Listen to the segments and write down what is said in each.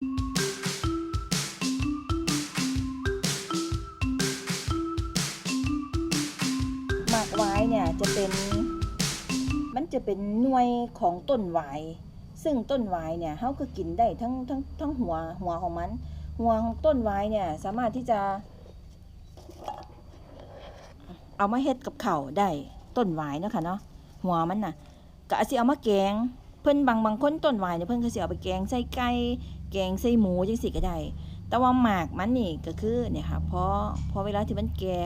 หมากไว้เนี่ยจะเป็น มันจะเป็นหน่วยของต้นไว้ซึ่งต้นไว้เนี่ยเขาก็กินได้ทั้งทั้งทั้งหัวหัวของมัน หัวของต้นไว้เนี่ยสามารถที่จะ เอามาเฮ็ดกับเข้าวได้ต้นไว้เนาะค่ะเนาะหัวมันน่ะก็อาจสิเอามาแกง พิ่นบางบางคนต้นไว้เนี่ยเพิ่นก็สิเอาไปแกงใส่ไก่แกงใส่หมูจังซี่ก็ได้แต่ว่าหมากมันนี่ก็คือเนี่ยค่ะพอพอเวลาที่มันแก่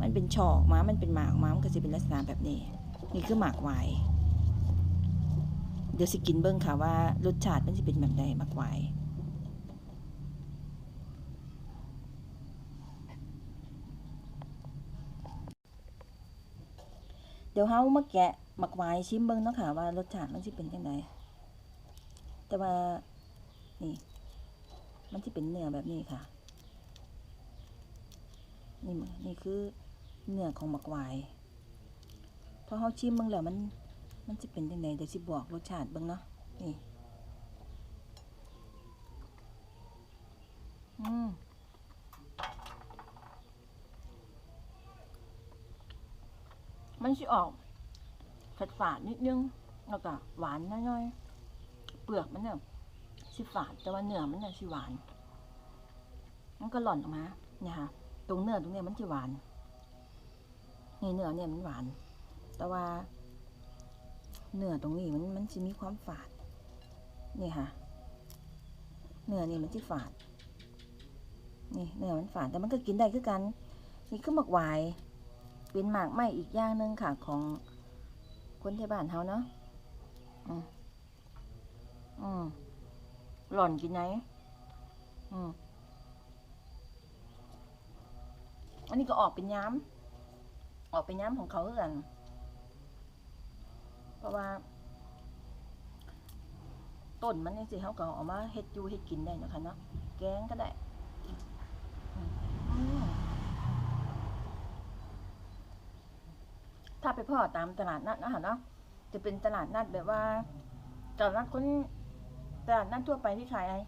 มันเป็นช่อออกมามันเป็นหมากออกมามันก็จะเป็นลักษณะแบบนี้ นี่คือหมากวายเดี๋ยวสิกินเบิ้งค่ะว่ารสชาติมันจะเป็นแบบใดหมากวายเดี๋ยวเฮามาแกะ หมากไวายชิมเบิ้งเนาะค่ะว่ารสชาติมันสิเป็นจังไดแต่ว่านี่ มันสิเป็นเนื้อแบบนี้ค่ะ นี่มนี่คือเนื้อของหมักหวายพอเขาชิมเบิ่งแล้วมัน มันจะเป็นยังไงเดี๋ยวสิบอกรสชาติเบิ่งเนาะนี่อืมมันสิออก ฝาดฝาดนิดนึงแล้วก็หวานน้อยๆ เปลือกมันเนี่ยสิฝาดแต่ว่าเนื้อมันเนี่ยสิหวาน มันก็หล่อนออกมาเนี่ยค่ะตรงเนื้อตรงเนี้ยมันจะหวานนี่เนื้อเนี่ยมันหวาน แต่ว่า เนื้อตรงนี้มันมันจะมีความฝาดนี่ค่ะ เนื้อนี่มันจะฝาด นี่เนื้อมันฝาดแต่มันก็กินได้คือกัน นี่คือหมกหวายเป็นหมากไหมอีกอย่างหนึ่งค่ะของ คนที่บ้านเฮาเนาะอืมอืมหล่อนกินไหนอืมอันนี้ก็ออกเป็นย้ำออกเป็นย้ำของเขาคือนเพราะว่าต้นมันนี่สิเขาก็เอามาเฮ็ดยูเฮ็ดกินได้เนาะคะเนาะแกงก็ได้อืมอืม ถ้าไปพ่อตามตลาดนัดนะคะเนาะจะเป็นตลาดนัดแบบว่าตลาดนัดคนตลาดนัดทั่วไปที่ขายอะไร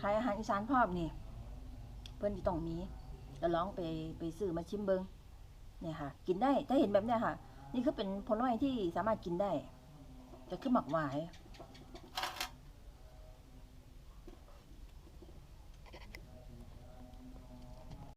ขายอาหารอีสานพ่อมนี่เพื่อนจะต้องมีจะลองไปไปซื้อมาชิมเบิงเนี่ยค่ะ กินได้ถ้าเห็นแบบเนี้ยค่ะ นี่คือเป็นผลไม้ที่สามารถกินได้จะขึ้นหมักหวาย